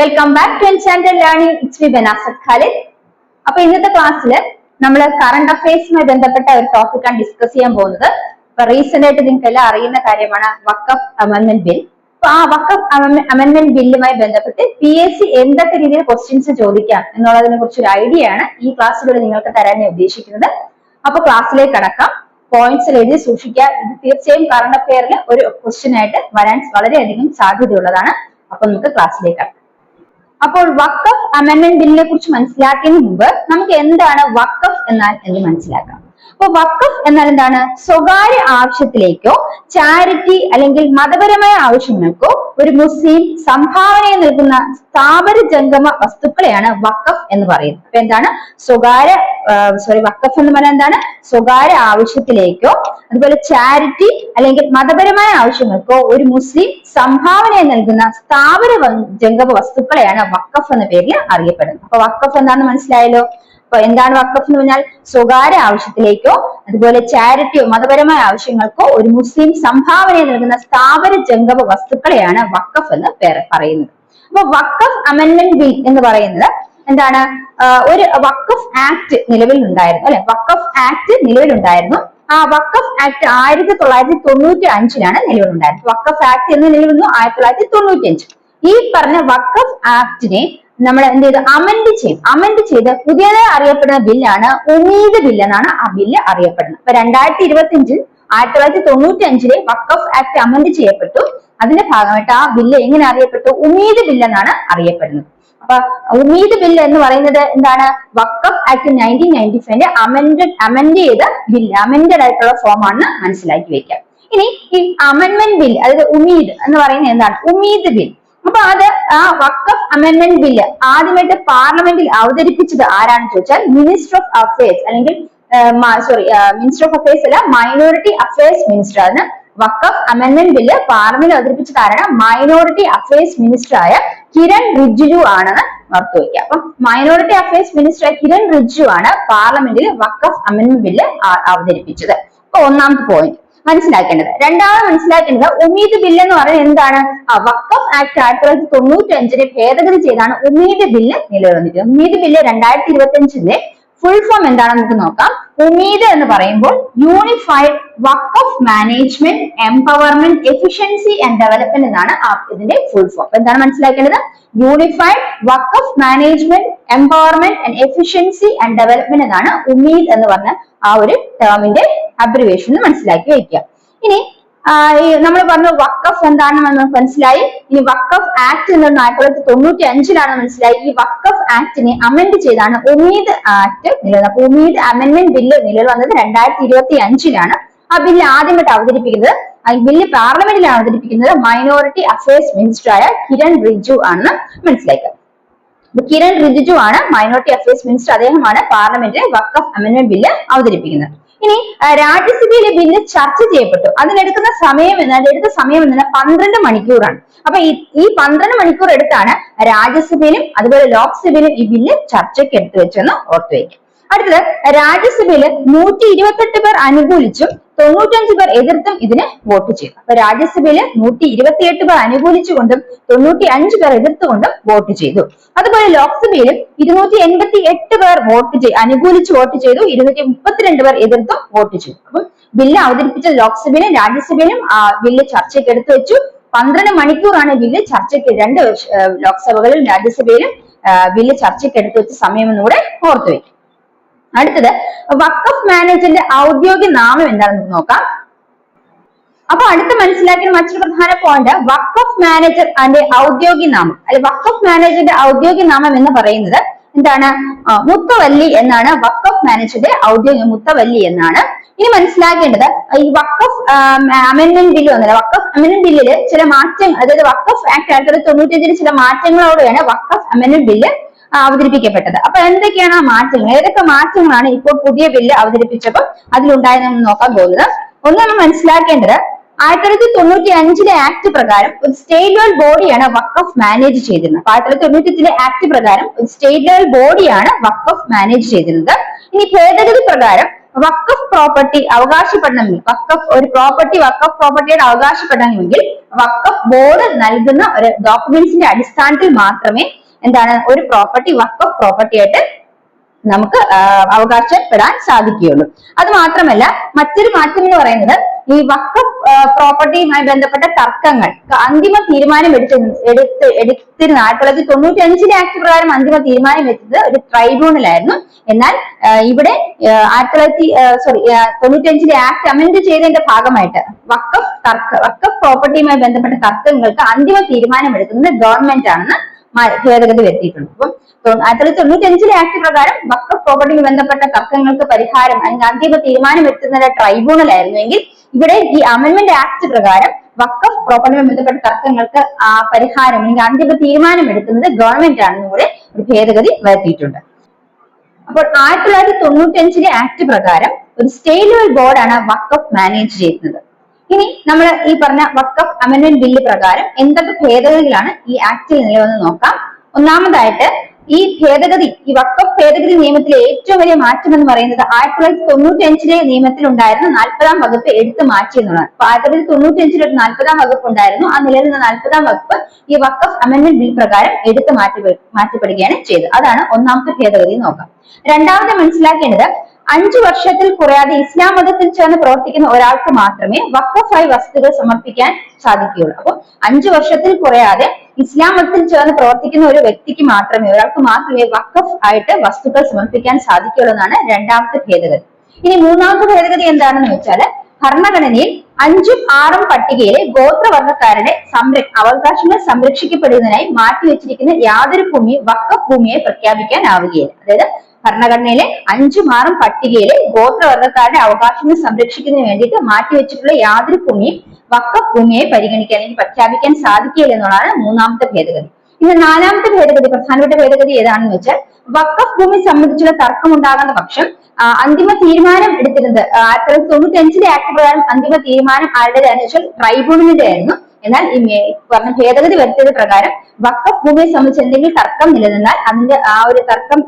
Welcome back to enchanted learning it's me ബനാസർ Khalid അപ്പൊ ഇന്നത്തെ ക്ലാസ്സിൽ നമ്മൾ കറണ്ട് അഫയേഴ്സുമായി ബന്ധപ്പെട്ട ഒരു ടോപ്പിക്കാണ് ഡിസ്കസ് ചെയ്യാൻ പോകുന്നത്. അപ്പൊ റീസെന്റ് ആയിട്ട് നിങ്ങൾക്ക് എല്ലാം അറിയുന്ന കാര്യമാണ് വക്കഫ് അമെന്റ്മെന്റ് ബിൽ അപ്പൊ ആ വക്കഫ് അമെന്റ്മെന്റ് ബില്ലുമായി ബന്ധപ്പെട്ട് പി എസ് സി എന്തൊക്കെ രീതിയിൽ ക്വസ്റ്റ്യൻസ് ചോദിക്കാം എന്നുള്ളതിനെ കുറിച്ച് ഒരു ഐഡിയ ആണ് ഈ ക്ലാസ്സിലൂടെ നിങ്ങൾക്ക് തരാൻ ഞാൻ ഉദ്ദേശിക്കുന്നത്. അപ്പൊ ക്ലാസ്സിലേക്ക് കടക്കാം. പോയിന്റ്സിൽ എഴുതി സൂക്ഷിക്കുക. ഇത് തീർച്ചയായും കറണ്ട് അഫെയറിൽ ഒരു ക്വസ്റ്റ്യൻ ആയിട്ട് വരാൻ വളരെയധികം സാധ്യതയുള്ളതാണ്. അപ്പൊ നമുക്ക് ക്ലാസ്സിലേക്ക് കടക്കാം. അപ്പോൾ വക്കഫ് അമെന്റ്മെന്റ് ബില്ലിനെ കുറിച്ച് മനസ്സിലാക്കിയതിന് മുമ്പ് നമുക്ക് എന്താണ് വക്കഫ് എന്നാൽ എന്ന് മനസ്സിലാക്കാം. അപ്പൊ വക്കഫ് എന്നാൽ എന്താണ്? സ്വകാര്യ ആവശ്യത്തിലേക്കോ ചാരിറ്റി അല്ലെങ്കിൽ മതപരമായ ആവശ്യങ്ങൾക്കോ ഒരു മുസ്ലിം സംഭാവന നൽകുന്ന സ്ഥാപന ജംഗമ വസ്തുക്കളെയാണ് വക്കഫ് എന്ന് പറയുന്നത്. അപ്പൊ എന്താണ്? സ്വകാര്യ സോറി വക്കഫ് എന്ന് പറഞ്ഞാൽ എന്താണ്? സ്വകാര്യ ആവശ്യത്തിലേക്കോ അതുപോലെ ചാരിറ്റി അല്ലെങ്കിൽ മതപരമായ ആവശ്യങ്ങൾക്കോ ഒരു മുസ്ലിം സംഭാവന നൽകുന്ന സ്ഥാപന ജംഗമ വസ്തുക്കളെയാണ് വക്കഫ് എന്ന പേരിൽ അറിയപ്പെടുന്നത്. അപ്പൊ വക്കഫ് എന്താണെന്ന് മനസ്സിലായല്ലോ? അപ്പൊ എന്താണ് വക്കഫ് എന്ന് പറഞ്ഞാൽ? സ്വകാര്യ ആവശ്യത്തിലേക്കോ അതുപോലെ ചാരിറ്റിയോ മതപരമായ ആവശ്യങ്ങൾക്കോ ഒരു മുസ്ലിം സംഭാവന നൽകുന്ന സ്ഥാപന ജംഗമ വസ്തുക്കളെയാണ് വക്കഫ് എന്ന് പേര് പറയുന്നത്. അപ്പൊ വക്കഫ് അമെന്റ്മെന്റ് ബിൽ എന്ന് പറയുന്നത് എന്താണ്? ഒരു വക്കഫ് ആക്ട് നിലവിൽ ഉണ്ടായിരുന്നു അല്ലെ? വക്കഫ് ആക്ട് നിലവിലുണ്ടായിരുന്നു. ആ വക്കഫ് ആക്ട് ആയിരത്തി തൊള്ളായിരത്തി തൊണ്ണൂറ്റി അഞ്ചിലാണ് നിലവിലുണ്ടായിരുന്നത്. വക്കഫ് ആക്ട് എന്ന് നിലവിൽ ആയിരത്തി തൊള്ളായിരത്തി തൊണ്ണൂറ്റി അഞ്ച് ഈ പറഞ്ഞ വക്കഫ് ആക്ടിനെ നമ്മൾ എന്ത് ചെയ്തു? അമെന്റ് ചെയ്യും അമെന്റ് ചെയ്ത് പുതിയതായി അറിയപ്പെടുന്ന ബില്ലാണ് ഉമീദ് ബില്ല് എന്നാണ് ആ ബില്ല് അറിയപ്പെടുന്നത്. അപ്പൊ രണ്ടായിരത്തി ഇരുപത്തി അഞ്ചിൽ ആയിരത്തി തൊള്ളായിരത്തി തൊണ്ണൂറ്റി അഞ്ചിലെ വക്കഫ് ആക്ട് അമെന്റ് ചെയ്യപ്പെട്ടു. അതിന്റെ ഭാഗമായിട്ട് ആ ബില്ല് എങ്ങനെ അറിയപ്പെട്ടു? ഉമീദ് ബില്ല് എന്നാണ് അറിയപ്പെടുന്നത്. അപ്പൊ ഉമീദ് ബിൽ എന്ന് പറയുന്നത് എന്താണ്? വക്കഫ് ആക്ട് നയന്റീൻ നയന്റി ഫൈവിന്റെ അമെൻഡ് അമെൻഡ് ചെയ്ത ബില്ല് അമെൻഡഡ് ആയിട്ടുള്ള ഫോം ആണെന്ന് മനസ്സിലാക്കി വെക്കാം. ഇനി ഈ അമെൻമെന്റ് ബിൽ അതായത് ഉമീദ് എന്ന് പറയുന്നത് എന്താണ്? ഉമീദ് ബിൽ അപ്പൊ അത് ആ വക്കഫ് അമെൻമെന്റ് ബില്ല് ആദ്യമായിട്ട് പാർലമെന്റിൽ അവതരിപ്പിച്ചത് ആരാണെന്ന് ചോദിച്ചാൽ മിനിസ്റ്റർ ഓഫ് അഫയേഴ്സ് അല്ലെങ്കിൽ സോറി മിനിസ്റ്റർ ഓഫ് അഫയേഴ്സ് അല്ല മൈനോറിറ്റി അഫയേഴ്സ് മിനിസ്റ്റർ ആണ്. വക്കഫ് അമെൻമെന്റ് ബില്ല് പാർലമെന്റിൽ അവതരിപ്പിച്ചത് ആരാണ്? മൈനോറിറ്റി അഫയേഴ്സ് മിനിസ്റ്റർ ആയ കിരൺ റിജിജു ആണെന്ന് ഓർത്തു വയ്ക്കുക. അപ്പൊ minority affairs minister Kiren Rijiju ആണ് പാർലമെന്റിൽ വക്കഫ് അമെന്റ്മെന്റ് ബില്ല് അവതരിപ്പിച്ചത്. അപ്പൊ ഒന്നാമത്തെ പോയിന്റ് മനസ്സിലാക്കേണ്ടത്. രണ്ടാമത് മനസ്സിലാക്കേണ്ടത് ഉമീദ് ബില്ല് എന്ന് പറയുന്നത് എന്താണ്? വക്കഫ് ആക്ട് ആയിരത്തി തൊള്ളായിരത്തി തൊണ്ണൂറ്റി അഞ്ചിനെ ഭേദഗതി ചെയ്താണ് ഉമീദ് ബില്ല് നിലവിൽ വന്നിരിക്കുന്നത് ഉമീദ് ബില്ല് രണ്ടായിരത്തി ഇരുപത്തി അഞ്ചിന്റെ ഫുൾ ഫോം എന്താണെന്ന് നമുക്ക് നോക്കാം. ഉമീദ് എന്ന് പറയുമ്പോൾ unified work of management empowerment efficiency and development എന്നാണ് ഇതിന്റെ ഫുൾ ഫോം എന്താണ് മനസ്സിലാക്കേണ്ടത്? Unified work of management empowerment and efficiency and development എന്നാണ് ഉമീദ് എന്ന് പറഞ്ഞ ആ ഒരു ടേമിന്റെ അബ്രിവേഷൻ മനസ്സിലാക്കി വെക്കുക. ഇനി നമ്മൾ പറഞ്ഞു വക്കഫ് എന്താണെന്ന് നമ്മൾ മനസ്സിലായി? ഈ വക്കഫ് ആക്ട് എന്ന് ആയിരത്തി തൊള്ളായിരത്തി തൊണ്ണൂറ്റി അഞ്ചിലാണ് മനസ്സിലായി. ഈ വക്കഫ് ആക്ടിനെ അമെന്റ് ചെയ്താണ് ഉമീദ് ആക്ട് നിലവിൽ. അപ്പൊ ഉമീദ് അമെന്റ്മെന്റ് ബില്ല് നിലവിൽ വന്നത് രണ്ടായിരത്തി ഇരുപത്തി അഞ്ചിലാണ്. ആ ബില്ല് ആദ്യമായിട്ട് അവതരിപ്പിക്കുന്നത് ആ ബില്ല് പാർലമെന്റിലാണ് അവതരിപ്പിക്കുന്നത് മൈനോറിറ്റി അഫയേഴ്സ് മിനിസ്റ്റർ ആയ കിരൺ റിജു ആണെന്ന് മനസ്സിലാക്കുക കിരൺ റിജിജു ആണ് മൈനോറിറ്റി അഫയേഴ്സ് മിനിസ്റ്റർ അദ്ദേഹമാണ് പാർലമെന്റിൽ വക്കഫ് അമെന്റ്മെന്റ് ബില്ല് അവതരിപ്പിക്കുന്നത്. ഇനി രാജ്യസഭയിലെ ബില്ല് ചർച്ച ചെയ്യപ്പെട്ടു. അതിനെടുക്കുന്ന സമയം എന്നാൽ എടുത്ത സമയം എന്നാൽ പന്ത്രണ്ട് മണിക്കൂറാണ്. അപ്പൊ ഈ പന്ത്രണ്ട് മണിക്കൂർ എടുത്താണ് രാജ്യസഭയിലും അതുപോലെ ലോക്സഭയിലും ഈ ബില്ല് ചർച്ചയ്ക്ക് എടുത്തു വെച്ചെന്ന് ഓർത്തു വയ്ക്കും അടുത്തത് രാജ്യസഭയിൽ നൂറ്റി ഇരുപത്തെട്ട് പേർ അനുകൂലിച്ചും തൊണ്ണൂറ്റഞ്ച് പേർ എതിർത്തും ഇതിന് വോട്ട് ചെയ്തു. അപ്പൊ രാജ്യസഭയിൽ നൂറ്റി ഇരുപത്തിയെട്ട് പേർ അനുകൂലിച്ചുകൊണ്ടും തൊണ്ണൂറ്റി അഞ്ച് പേർ എതിർത്തുകൊണ്ടും വോട്ട് ചെയ്തു. അതുപോലെ ലോക്സഭയിലും ഇരുന്നൂറ്റി എൺപത്തി എട്ട് പേർ വോട്ട് അനുകൂലിച്ച് വോട്ട് ചെയ്തു. ഇരുന്നൂറ്റി മുപ്പത്തിരണ്ട് പേർ എതിർത്തും വോട്ട് ചെയ്തു. അപ്പം ബില്ല് അവതരിപ്പിച്ച ലോക്സഭയിലും രാജ്യസഭയിലും ആ ബില്ല് ചർച്ചയ്ക്ക് എടുത്തു വെച്ചു. പന്ത്രണ്ട് മണിക്കൂറാണ് ബില്ല് ചർച്ചയ്ക്ക് രണ്ട് ലോക്സഭകളിലും രാജ്യസഭയിലും ബില്ല് ചർച്ചയ്ക്ക് എടുത്തു വെച്ച സമയമെന്നുകൂടെ ഓർത്തു വയ്ക്കും അടുത്തത് വക്കഫ് മാനേജറിന്റെ ഔദ്യോഗിക നാമം എന്താണെന്ന് നോക്കാം. അപ്പൊ അടുത്ത് മനസ്സിലാക്കിയ മറ്റൊരു പ്രധാന പോയിന്റ് വക്കഫ് മാനേജർ അതിന്റെ ഔദ്യോഗിക നാമം. അല്ലെ വക്കഫ് മാനേജറിന്റെ ഔദ്യോഗിക നാമം എന്ന് പറയുന്നത് എന്താണ്? മുത്തവല്ലി എന്നാണ്. വക്കഫ് മാനേജറുടെ ഔദ്യോഗിക മുത്തവല്ലി എന്നാണ്. ഇനി മനസ്സിലാക്കേണ്ടത് ഈ വക്കഫ് അമെന്റ്മെന്റ് ബില്ല് വന്നില്ല? വക്കഫ് അമെന്റ്മെന്റ് ബില്ലിൽ ചില മാറ്റങ്ങൾ അതായത് വക്കഫ് ആക്ട് ആയിരത്തി തൊള്ളായിരത്തി തൊണ്ണൂറ്റി അഞ്ചിൽ ചില മാറ്റങ്ങളോടെയാണ് വക്കഫ് അമെന്റ്മെന്റ് ബില്ല് അവതരിപ്പിക്കപ്പെട്ടത്. അപ്പൊ എന്തൊക്കെയാണ് ആ മാറ്റങ്ങൾ? ഏതൊക്കെ മാറ്റങ്ങളാണ് ഇപ്പോൾ പുതിയ ബില്ല് അവതരിപ്പിച്ചപ്പോൾ അതിലുണ്ടായതെന്ന് നോക്കാൻ പോകുന്നത്? ഒന്ന് നമ്മൾ മനസ്സിലാക്കേണ്ടത് ആയിരത്തി തൊള്ളായിരത്തി തൊണ്ണൂറ്റി അഞ്ചിലെ ആക്ട് പ്രകാരം ഒരു സ്റ്റേറ്റ് ലെവൽ ബോഡിയാണ് വക്കഫ് മാനേജ് ചെയ്തിരുന്നത്. അപ്പൊ ആയിരത്തി തൊള്ളായിരത്തി തൊണ്ണൂറ്റി ആക്ട് പ്രകാരം ഒരു സ്റ്റേറ്റ് ലെവൽ ബോഡിയാണ് വക്കഫ് മാനേജ് ചെയ്തിരുന്നത്. ഇനി ഭേദഗതി പ്രകാരം വക്കഫ് പ്രോപ്പർട്ടി അവകാശപ്പെടണമെങ്കിൽ വക്കഫ് ഒരു പ്രോപ്പർട്ടി വക്കഫ് പ്രോപ്പർട്ടിയുടെ അവകാശപ്പെടണമെങ്കിൽ വക്കഫ് ബോർഡ് നൽകുന്ന ഒരു ഡോക്യുമെന്റ്സിന്റെ അടിസ്ഥാനത്തിൽ മാത്രമേ എന്താണ്? ഒരു പ്രോപ്പർട്ടി വക്കഫ് പ്രോപ്പർട്ടി ആയിട്ട് നമുക്ക് അവകാശപ്പെടാൻ സാധിക്കുകയുള്ളൂ. അത് മാത്രമല്ല മറ്റൊരു മാറ്റം എന്ന് പറയുന്നത് ഈ വക്കഫ് പ്രോപ്പർട്ടിയുമായി ബന്ധപ്പെട്ട തർക്കങ്ങൾ. അന്തിമ തീരുമാനം എടുത്ത് എടുത്ത് എടുത്തിരുന്ന ആയിരത്തി തൊള്ളായിരത്തി തൊണ്ണൂറ്റി അഞ്ചിലെ ആക്ട് പ്രകാരം അന്തിമ തീരുമാനം എത്തുന്നത് ഒരു ട്രൈബ്യൂണലായിരുന്നു എന്നാൽ ഇവിടെ ആയിരത്തി തൊള്ളായിരത്തി സോറി തൊണ്ണൂറ്റി അഞ്ചിലെ ആക്ട് അമെൻഡ് ചെയ്തതിന്റെ ഭാഗമായിട്ട് വക്കഫ് തർക്ക വക്കഫ് പ്രോപ്പർട്ടിയുമായി ബന്ധപ്പെട്ട തർക്കങ്ങൾക്ക് അന്തിമ തീരുമാനം എടുക്കുന്നത് ഗവൺമെന്റ് ആണെന്ന് ഭേദഗതി വരുത്തിയിട്ടുണ്ട്. അപ്പം ആയിരത്തി തൊള്ളായിരത്തി തൊണ്ണൂറ്റി അഞ്ചിലെ ആക്ട് പ്രകാരം വക്കഫ് പ്രോപ്പർട്ടിയിൽ ബന്ധപ്പെട്ട തർക്കങ്ങൾക്ക് പരിഹാരം അല്ലെങ്കിൽ അന്തിമ തീരുമാനം എത്തുന്നത് ട്രൈബ്യൂണൽ ആയിരുന്നുവെങ്കിൽ ഇവിടെ ഈ അമെന്റ്മെന്റ് ആക്ട് പ്രകാരം വക്കഫ് പ്രോപ്പർട്ടിയുമായി ബന്ധപ്പെട്ട തർക്കങ്ങൾക്ക് ആ പരിഹാരം അല്ലെങ്കിൽ അന്തിമ തീരുമാനം എടുക്കുന്നത് ഗവൺമെന്റ് ആണെന്നും കൂടെ ഒരു ഭേദഗതി വരുത്തിയിട്ടുണ്ട്. അപ്പോൾ ആയിരത്തി തൊള്ളായിരത്തി തൊണ്ണൂറ്റി അഞ്ചിലെ ആക്ട് പ്രകാരം ഒരു സ്റ്റേറ്റ് ലെവൽ ബോർഡാണ് വക്കഫ് മാനേജ് ചെയ്യുന്നത്. ഇനി നമ്മൾ ഈ പറഞ്ഞ വക്കഫ് അമെന്റ്മെന്റ് ബില്ല് പ്രകാരം എന്തൊക്കെ ഭേദഗതികളാണ് ഈ ആക്ടിൽ നിലവന്ന് നോക്കാം. ഒന്നാമതായിട്ട് ഈ ഭേദഗതി ഈ വക്കഫ് ഭേദഗതി നിയമത്തിലെ ഏറ്റവും വലിയ മാറ്റം എന്ന് പറയുന്നത് ആയിരത്തി തൊള്ളായിരത്തി തൊണ്ണൂറ്റി അഞ്ചിലെ നിയമത്തിൽ ഉണ്ടായിരുന്ന നാൽപ്പതാം വകുപ്പ് എടുത്തു മാറ്റി എന്നുള്ളതാണ്. അപ്പൊ ആയിരത്തി തൊള്ളായിരത്തി തൊണ്ണൂറ്റി അഞ്ചിൽ ഒരു നാൽപ്പതാം വകുപ്പ് ഉണ്ടായിരുന്നു. ആ നിലനിന്ന നാൽപ്പതാം വകുപ്പ് ഈ വക്കഫ് അമെന്റ്മെന്റ് ബിൽ പ്രകാരം എടുത്തു മാറ്റി മാറ്റപ്പെടുകയാണ് ചെയ്തത്. അതാണ് ഒന്നാമത്തെ ഭേദഗതി നോക്കാം. രണ്ടാമത്തെ മനസ്സിലാക്കേണ്ടത് അഞ്ചു വർഷത്തിൽ കുറയാതെ ഇസ്ലാം മതത്തിൽ ചേർന്ന് പ്രവർത്തിക്കുന്ന ഒരാൾക്ക് മാത്രമേ വക്കഫായി വസ്തുക്കൾ സമർപ്പിക്കാൻ സാധിക്കുകയുള്ളൂ. അപ്പോൾ അഞ്ചു വർഷത്തിൽ കുറയാതെ ഇസ്ലാം മതത്തിൽ ചേർന്ന് പ്രവർത്തിക്കുന്ന ഒരു വ്യക്തിക്ക് മാത്രമേ ഒരാൾക്ക് മാത്രമേ വക്കഫ് ആയിട്ട് വസ്തുക്കൾ സമർപ്പിക്കാൻ സാധിക്കുകയുള്ളൂ എന്നാണ് രണ്ടാമത്തെ ഭേദഗതി. ഇനി മൂന്നാമത്തെ ഭേദഗതി എന്താണെന്ന് വെച്ചാൽ ഭരണഘടനയിൽ അഞ്ചും ആറും പട്ടികയിലെ ഗോത്രവർഗക്കാരുടെ സംര അവകാശങ്ങൾ സംരക്ഷിക്കപ്പെടുന്നതിനായി മാറ്റിവെച്ചിരിക്കുന്ന യാതൊരു ഭൂമിയും വക്കഫ് ഭൂമിയെ പ്രഖ്യാപിക്കാനാവുകയില്ല. അതായത് ഭരണഘടനയിലെ അഞ്ചു മാറും പട്ടികയിലെ ഗോത്രവർഗക്കാരുടെ അവകാശങ്ങൾ സംരക്ഷിക്കുന്നതിന് വേണ്ടിയിട്ട് മാറ്റിവെച്ചിട്ടുള്ള യാതൊരു ഭൂമിയും വക്ക ഭൂമിയെ പരിഗണിക്കാൻ അല്ലെങ്കിൽ പ്രഖ്യാപിക്കാൻ സാധിക്കില്ല എന്നുള്ളതാണ് മൂന്നാമത്തെ ഭേദഗതി. ഇനി നാലാമത്തെ ഭേദഗതി പ്രധാനപ്പെട്ട ഭേദഗതി ഏതാണെന്ന് വെച്ചാൽ വക്കഫ് ഭൂമി സംബന്ധിച്ചുള്ള തർക്കം ഉണ്ടാകുന്ന പക്ഷം അന്തിമ തീരുമാനം എടുത്തിരുന്നത് ആയിരത്തി തൊള്ളായിരത്തി തൊണ്ണൂറ്റി അഞ്ചിലെ ആക്ട് പ്രകാരം അന്തിമ തീരുമാനം ആരുടേതാണെന്ന് വെച്ചാൽ ട്രൈബ്യൂണലിന്റെ ആയിരുന്നു എന്നാൽ ഈ പറഞ്ഞ ഭേദഗതി വരുത്തിയത് പ്രകാരം വക്കഫ് ഭൂമിയെ സംബന്ധിച്ച് എന്തെങ്കിലും തർക്കം നിലനിന്നാൽ അതിന്റെ ആ ഒരു തർക്കം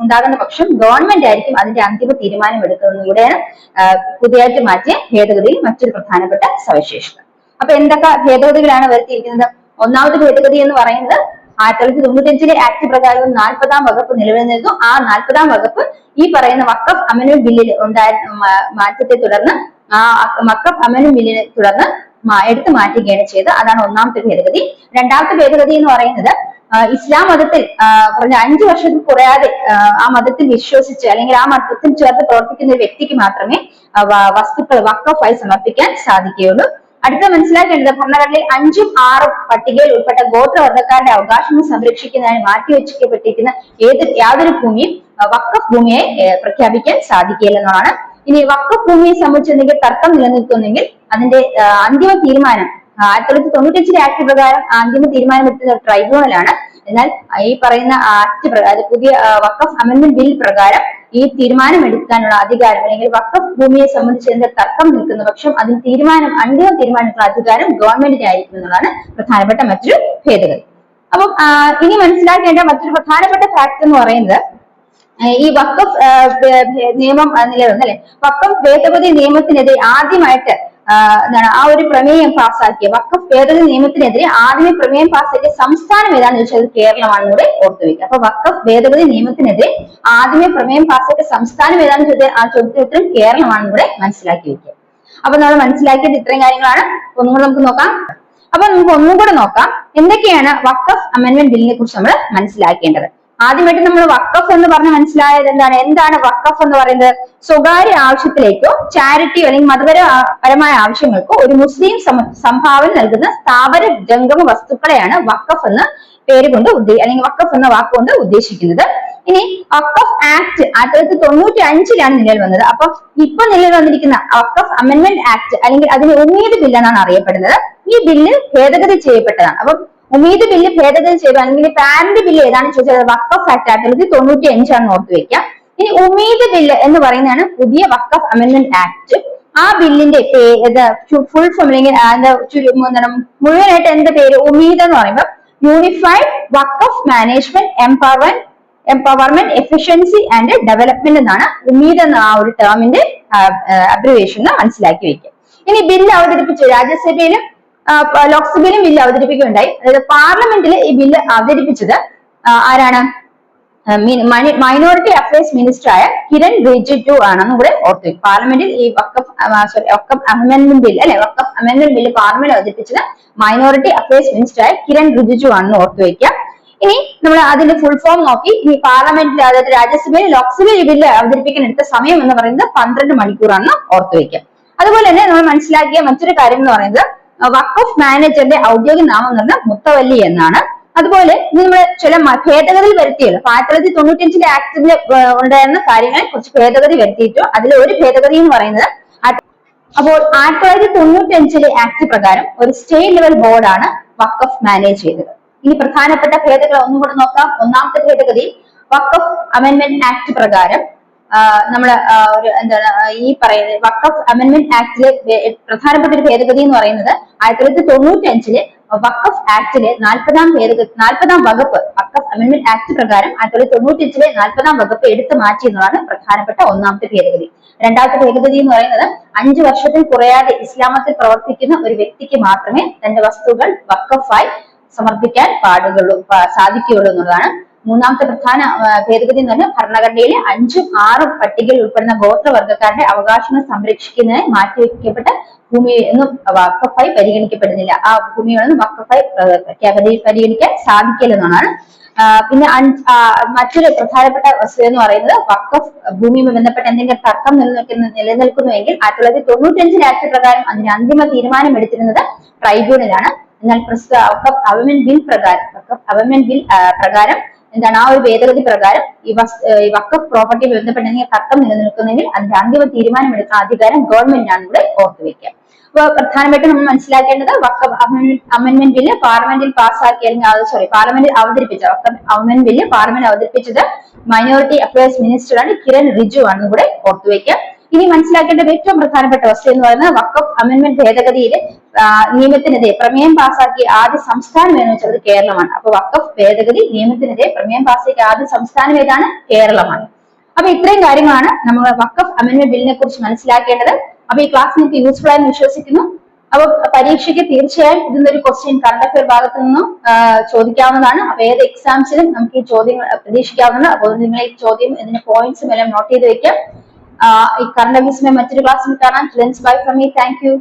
ഉണ്ടാകുന്ന പക്ഷം ഗവൺമെന്റ് ആയിരിക്കും അതിന്റെ അന്തിമ തീരുമാനം എടുക്കുന്നത് ഇവിടെയാണ് ആ, പുതിയതായിട്ട് മാറ്റിയ ഭേദഗതിയിൽ മറ്റൊരു പ്രധാനപ്പെട്ട സവിശേഷത. അപ്പൊ എന്തൊക്കെ ഭേദഗതികളാണ് വരുത്തിയിരിക്കുന്നത്? ഒന്നാമത്തെ ഭേദഗതി എന്ന് പറയുന്നത് ആയിരത്തി തൊള്ളായിരത്തി തൊണ്ണൂറ്റി അഞ്ചിലെ ആക്ട് പ്രകാരം നാൽപ്പതാം വകുപ്പ് നിലവിൽ നിന്നു ആ നാൽപ്പതാം വകുപ്പ് ഈ പറയുന്ന വക്കഫ് അമനു ബില്ലിൽ ഉണ്ടായ മാറ്റത്തെ തുടർന്ന് ആ വക്കഫ് അമനു ബില്ലിനെ തുടർന്ന് എടുത്തു മാറ്റുകയാണ് ചെയ്തത്. അതാണ് ഒന്നാമത്തെ ഭേദഗതി. രണ്ടാമത്തെ ഭേദഗതി എന്ന് പറയുന്നത് ഇസ്ലാം മതത്തിൽ കുറഞ്ഞ അഞ്ചു വർഷത്തിൽ കുറയാതെ ആ, മതത്തിൽ വിശ്വസിച്ച് അല്ലെങ്കിൽ ആ മതത്തിൽ ചേർത്ത് പ്രവർത്തിക്കുന്ന ഒരു വ്യക്തിക്ക് മാത്രമേ വസ്തുക്കൾ വക്കഫായി സമർപ്പിക്കാൻ സാധിക്കുകയുള്ളൂ. അടുത്ത മനസ്സിലാക്കേണ്ടത് ഭരണഘടനയിൽ അഞ്ചും ആറും പട്ടികയിൽ ഉൾപ്പെട്ട ഗോത്രവർഗക്കാരുടെ അവകാശങ്ങൾ സംരക്ഷിക്കുന്നതിന് മാറ്റിവെച്ചിരിക്കപ്പെട്ടിരിക്കുന്ന ഏത് യാതൊരു ഭൂമിയും വക്കഫ് ഭൂമിയെ പ്രഖ്യാപിക്കാൻ സാധിക്കില്ല എന്നതാണ് ഇനി വക്കഫ് ഭൂമിയെ സംബന്ധിച്ച് എന്തെങ്കിലും തർക്കം നിലനിൽക്കുന്നെങ്കിൽ അതിന്റെ അന്തിമ തീരുമാനം ആയിരത്തി തൊള്ളായിരത്തി തൊണ്ണൂറ്റഞ്ചിലെ ആക്ട് പ്രകാരം അന്തിമ തീരുമാനം എടുത്തത് ട്രൈബ്യൂണലാണ് എന്നാൽ ഈ പറയുന്ന ആക്ട് പ്രകാരം പുതിയ വക്കഫ് അമെന്റ്മെന്റ് ബിൽ പ്രകാരം ഈ തീരുമാനം എടുക്കാനുള്ള അധികാരം അല്ലെങ്കിൽ വക്കഫ് ഭൂമിയെ സംബന്ധിച്ച് എന്ത് തർക്കം നിൽക്കുന്ന പക്ഷം അതിന് തീരുമാനം അന്തിമ തീരുമാനത്തിനുള്ള അധികാരം ഗവൺമെന്റിന് ആയിരിക്കും എന്നുള്ളതാണ് പ്രധാനപ്പെട്ട മറ്റൊരു ഭേദഗതി. അപ്പം ഇനി മനസ്സിലാക്കേണ്ട മറ്റൊരു പ്രധാനപ്പെട്ട ഫാക്ട് എന്ന് പറയുന്നത് ഈ വക്കഫ് നിയമം നിലനിന്ന് അല്ലെ? വക്കഫ് ഭേദഗതി നിയമത്തിനെതിരെ ആദ്യമായിട്ട് എന്താണ് ആ ഒരു പ്രമേയം പാസ്സാക്കിയ വക്കഫ് ഭേദഗതി നിയമത്തിനെതിരെ ആദ്യമേ പ്രമേയം പാസ്സാക്കിയ സംസ്ഥാനം ഏതാണെന്ന് ചോദിച്ചാൽ കേരളമാണ് കൂടെ ഓർത്തു വെക്കുക. അപ്പൊ വക്കഫ് ഭേദഗതി നിയമത്തിനെതിരെ ആദ്യമേ പ്രമേയം പാസ്സാക്കിയ സംസ്ഥാനം ഏതാണെന്ന് ചോദിച്ചാൽ ആ ചോദ്യത്തിന് കേരളമാണ് കൂടെ മനസ്സിലാക്കി വെക്കുക. അപ്പൊ നമ്മൾ മനസ്സിലാക്കിയത് ഇത്രയും കാര്യങ്ങളാണ്. ഒന്നും കൂടെ നമുക്ക് നോക്കാം. അപ്പൊ നമുക്ക് ഒന്നും കൂടെ നോക്കാം. എന്തൊക്കെയാണ് വക്കഫ് അമെന്റ്മെന്റ് ബില്ലിനെ കുറിച്ച് നമ്മൾ മനസ്സിലാക്കേണ്ടത്? ആദ്യമായിട്ട് നമ്മൾ വക്കഫ് എന്ന് പറഞ്ഞ് മനസ്സിലായത് എന്താണ്? എന്താണ് വക്കഫ് എന്ന് പറയുന്നത്? സ്വകാര്യ ആവശ്യത്തിലേക്കോ ചാരിറ്റിയോ അല്ലെങ്കിൽ മതപര പരമായ ആവശ്യങ്ങൾക്കോ ഒരു മുസ്ലിം സംഭാവന നൽകുന്ന സ്ഥാപന ജംഗമ വസ്തുക്കളെയാണ് വക്കഫ് എന്ന് പേര് കൊണ്ട് ഉദ്ദേ അല്ലെങ്കിൽ വക്കഫ് എന്ന വാക്കുകൊണ്ട് ഉദ്ദേശിക്കുന്നത്. ഇനി വക്കഫ് ആക്ട് ആയിരത്തി തൊള്ളായിരത്തി തൊണ്ണൂറ്റി അഞ്ചിലാണ് നിലവിൽ വന്നത് അപ്പൊ ഇപ്പൊ നിലവിൽ വന്നിരിക്കുന്ന വക്കഫ് അമെന്റ്മെന്റ് ആക്ട് അല്ലെങ്കിൽ അതിന് ഉമ്മീദ് ബില്ല് എന്നാണ് അറിയപ്പെടുന്നത്. ഈ ബില്ല് ഭേദഗതി ചെയ്യപ്പെട്ടതാണ്. അപ്പം ഉമീദ് ബില്ല് ഭേദഗതി ചെയ്തു. അല്ലെങ്കിൽ പാരന്റ് ബില്ല് ഏതാണ് ചോദിച്ചാൽ വക്കഫ് ആക്ട് ആയിരത്തി തൊള്ളായിരത്തി തൊണ്ണൂറ്റി അഞ്ചാണെന്ന് ഓർത്ത് വെക്കാം ഇനി ഉമീദ് ബില്ല് എന്ന് പറയുന്നതാണ് പുതിയ വക്കഫ് അമെന്റ്മെന്റ് ആക്ട് ആ ബില്ലിന്റെ ഫുൾ ഫോം അല്ലെങ്കിൽ മുഴുവനായിട്ട് എന്താ പേര്? ഉമീദ് എന്ന് പറയുമ്പോൾ unified Waqf management empowerment empowerment efficiency and development എന്നാണ് ഉമീദ് എന്ന ആ ഒരു ടേമിന്റെ അബ്രിവേഷൻ മനസ്സിലാക്കി വെക്കുക. ഇനി ബില്ല് അവതരിപ്പിച്ചു. രാജ്യസഭയിലും ലോക്സഭയിലും ബില്ല് അവതരിപ്പിക്കുകയുണ്ടായി. അതായത് പാർലമെന്റിൽ ഈ ബില്ല് അവതരിപ്പിച്ചത് ആരാണ്? മൈനോറിറ്റി അഫയേഴ്സ് മിനിസ്റ്റർ ആയ കിരൺ റിജിജു ആണെന്നും കൂടെ ഓർത്തു. പാർലമെന്റിൽ ഈ Waqf sorry Waqf amendment bill അല്ലെ? വക്കഫ് അമെന്റ്മെന്റ് ബിൽ പാർലമെന്റ് അവതരിപ്പിച്ചത് മൈനോറിറ്റി അഫയേഴ്സ് മിനിസ്റ്റർ ആയ കിരൺ റിജിജു ആണെന്ന് ഓർത്തു വെക്കുക ഇനി നമ്മൾ അതിന്റെ ഫുൾ ഫോം നോക്കി. ഇനി പാർലമെന്റിൽ അതായത് രാജ്യസഭയിൽ ലോക്സഭയിൽ ഈ ബില്ല് അവതരിപ്പിക്കാൻ എടുത്ത സമയം എന്ന് പറയുന്നത് പന്ത്രണ്ട് മണിക്കൂറാണെന്ന് ഓർത്തു വെക്കുക അതുപോലെ തന്നെ നമ്മൾ മനസ്സിലാക്കിയ മറ്റൊരു കാര്യം എന്ന് പറയുന്നത് വക്കഫ് മാനേജറിന്റെ ഔദ്യോഗിക നാമം എന്ന് പറഞ്ഞാൽ മുത്തവല്ലി എന്നാണ്. അതുപോലെ നമ്മൾ ചില ഭേദഗതി വരുത്തിയല്ലോ. ആയിരത്തി തൊള്ളായിരത്തി തൊണ്ണൂറ്റി അഞ്ചിലെ ആക്ടിൽ ഉണ്ടായിരുന്ന കാര്യങ്ങളെ കുറച്ച് ഭേദഗതി വരുത്തിയിട്ടു. അതിൽ ഒരു ഭേദഗതി എന്ന് പറയുന്നത് അപ്പോൾ ആയിരത്തി തൊള്ളായിരത്തി തൊണ്ണൂറ്റി അഞ്ചിലെ ആക്ട് പ്രകാരം ഒരു സ്റ്റേറ്റ് ലെവൽ ബോർഡാണ് വഖഫ് മാനേജ് ചെയ്തത്. ഇനി പ്രധാനപ്പെട്ട ഭേദഗതി ഒന്നും കൂടെ നോക്കാം. ഒന്നാമത്തെ ഭേദഗതി വഖഫ് അമെന്റ്മെന്റ് ആക്ട് പ്രകാരം നമ്മൾ ഒരു എന്താണ് ഈ പറയുന്നത് വക്കഫ് അമെന്റ്മെന്റ് ആക്ടിലെ പ്രധാനപ്പെട്ട ഒരു ഭേദഗതി എന്ന് പറയുന്നത് ആയിരത്തി തൊള്ളായിരത്തി തൊണ്ണൂറ്റി അഞ്ചിൽ വക്കഫ് ആക്ടിലെ നാൽപ്പതാം ഭേദഗതി നാൽപ്പതാം വകുപ്പ് വക്കഫ് അമെന്റ്മെന്റ് ആക്ട് പ്രകാരം ആയിരത്തി തൊള്ളായിരത്തി തൊണ്ണൂറ്റി അഞ്ചിലെ നാൽപ്പതാം വകുപ്പ് എടുത്തു മാറ്റി എന്നതാണ് പ്രധാനപ്പെട്ട ഒന്നാമത്തെ ഭേദഗതി. രണ്ടാമത്തെ ഭേദഗതി എന്ന് പറയുന്നത് അഞ്ചു വർഷത്തിൽ കുറയാതെ ഇസ്ലാമത്തിൽ പ്രവർത്തിക്കുന്ന ഒരു വ്യക്തിക്ക് മാത്രമേ തന്റെ വസ്തുക്കൾ വക്കഫായി സമർപ്പിക്കാൻ പാടുകയുള്ളൂ സാധിക്കുകയുള്ളൂ എന്നുള്ളതാണ് മൂന്നാമത്തെ പ്രധാന ഭേദഗതി എന്ന് പറഞ്ഞാൽ ഭരണഘടനയിലെ അഞ്ചും ആറും പട്ടികയിൽ ഉൾപ്പെടുന്ന ഗോത്രവർഗക്കാരുടെ അവകാശങ്ങൾ സംരക്ഷിക്കുന്നതിന് മാറ്റിവെക്കപ്പെട്ട ഭൂമി ഒന്നും വക്കഫായി പരിഗണിക്കപ്പെടുന്നില്ല. ആ ഭൂമികളൊന്നും വക്കഫായി പരിഗണിക്കാൻ സാധിക്കില്ലെന്നാണ് പിന്നെ മറ്റൊരു പ്രധാനപ്പെട്ട വസ്തുത എന്ന് പറയുന്നത് വക്കഫ് ഭൂമിയുമായി ബന്ധപ്പെട്ട എന്തെങ്കിലും തർക്കം നിലനിൽക്കുന്ന നിലനിൽക്കുന്നുവെങ്കിൽ ആയിരത്തി തൊള്ളായിരത്തി തൊണ്ണൂറ്റി അഞ്ചിൽ ആക്ട് പ്രകാരം അതിന് അന്തിമ തീരുമാനം എടുത്തിരുന്നത് ട്രൈബ്യൂണലാണ്. എന്നാൽ പ്രസ്തുത വക്കഫ് അവമെന്റ് ബിൽ പ്രകാരം വക്കഫ് അവമെന്റ് ബിൽ പ്രകാരം എന്താണ് ആ ഒരു ഭേദഗതി പ്രകാരം ഈ വക്ക ഈ വക്കഫ് പ്രോപ്പർട്ടിയിൽ ബന്ധപ്പെട്ട എന്തെങ്കിലും തർക്കം നിലനിൽക്കുന്നെങ്കിൽ അതിന്റെ അന്തിമ തീരുമാനം എടുക്കുന്ന അധികാരം ഗവൺമെന്റിനാണ് ഇവിടെ ഓർത്തു വെക്കുക അപ്പൊ പ്രധാനമായിട്ടും നമ്മൾ മനസ്സിലാക്കേണ്ടത് വക്കഫ് അമെന്റ്മെന്റ് ബില്ല് പാർലമെന്റിൽ പാസ്സാക്കി അല്ലെങ്കിൽ സോറി പാർലമെന്റിൽ അവതരിപ്പിച്ച. വക്കഫ് അമെന്റ് ബില്ല് പാർലമെന്റ് അവതരിപ്പിച്ചത് മൈനോറിറ്റി അഫയേഴ്സ് മിനിസ്റ്ററാണ് കിരൺ റിജു ആണ് കൂടെ ഓർത്തു വെക്കുക ഇനി മനസ്സിലാക്കേണ്ട ഏറ്റവും പ്രധാനപ്പെട്ട വസ്തു എന്ന് പറയുന്നത് വക്കഫ് അമെന്റ്മെന്റ് ഭേദഗതിയിൽ നിയമത്തിനെതിരെ പ്രമേയം പാസാക്കിയ ആദ്യ സംസ്ഥാനം എന്ന് വെച്ചത് കേരളമാണ്. അപ്പൊ വക്കഫ് ഭേദഗതി നിയമത്തിനെതിരെ പ്രമേയം പാസാക്കിയ ആദ്യ സംസ്ഥാനം ഏതാണ്? കേരളമാണ്. അപ്പൊ ഇത്രയും കാര്യങ്ങളാണ് നമ്മൾ വക്കഫ് അമെന്റ്മെന്റ് ബില്ലിനെ കുറിച്ച് മനസ്സിലാക്കേണ്ടത്. അപ്പൊ ഈ ക്ലാസ് നിങ്ങൾക്ക് യൂസ്ഫുൾ ആയെന്ന് വിശ്വസിക്കുന്നു. അപ്പൊ പരീക്ഷയ്ക്ക് തീർച്ചയായും ഇതിന്നൊരു ക്വസ്റ്റ്യൻ കറണ്ട് അഫയർ ഭാഗത്ത് നിന്നും ചോദിക്കാവുന്നതാണ്. അപ്പൊ ഏത് എക്സാംസിലും നമുക്ക് ഈ ചോദ്യങ്ങൾ പ്രതീക്ഷിക്കാവുന്നതാണ്. അപ്പോൾ നിങ്ങൾ ഈ ചോദ്യം ഇതിന്റെ പോയിന്റ്സും എല്ലാം നോട്ട് ചെയ്ത് വെക്കാം. ആ, ഈ കറണ്ട് അഫയേഴ്സിന്റെ മറ്റൊരു ക്ലാസ്സിൽ കാണാം bye from me thank you